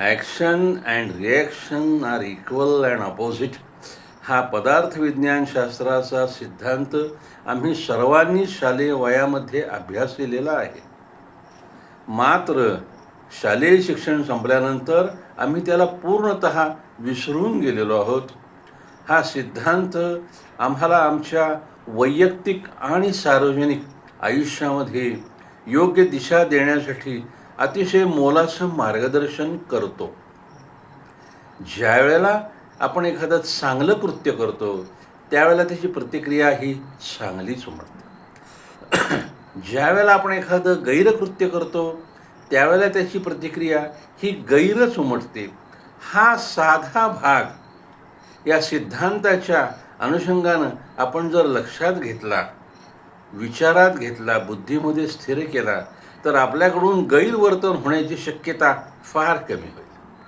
Action and reaction are equal and opposite हा पदार्थ विज्ञानशास्त्राचा सिद्धांत आम्ही सर्वांनी शालेय वयामध्ये अभ्यासलेला आहे. मात्र शालेय शिक्षण संपल्यानंतर आम्ही त्याला पूर्णत विसरून गेलेलो आहोत. हा सिद्धांत आम्हाला आमच्या वैयक्तिक आणि सार्वजनिक आयुष्यामध्ये योग्य दिशा देण्यासाठी अतिशय मोलाचं मार्गदर्शन करतो. ज्या वेळेला आपण एखादं चांगलं कृत्य करतो त्यावेळेला त्याची प्रतिक्रिया ही चांगलीच उमटते. ज्या वेळेला आपण एखादं गैरकृत्य करतो त्यावेळेला त्याची प्रतिक्रिया ही गैरच उमटते. हा साधा भाग या सिद्धांताच्या अनुषंगानं आपण जर लक्षात घेतला विचारात घेतला बुद्धीमध्ये स्थिर केला तर आपल्याकडून गैरवर्तन होण्याची शक्यता फार कमी होईल.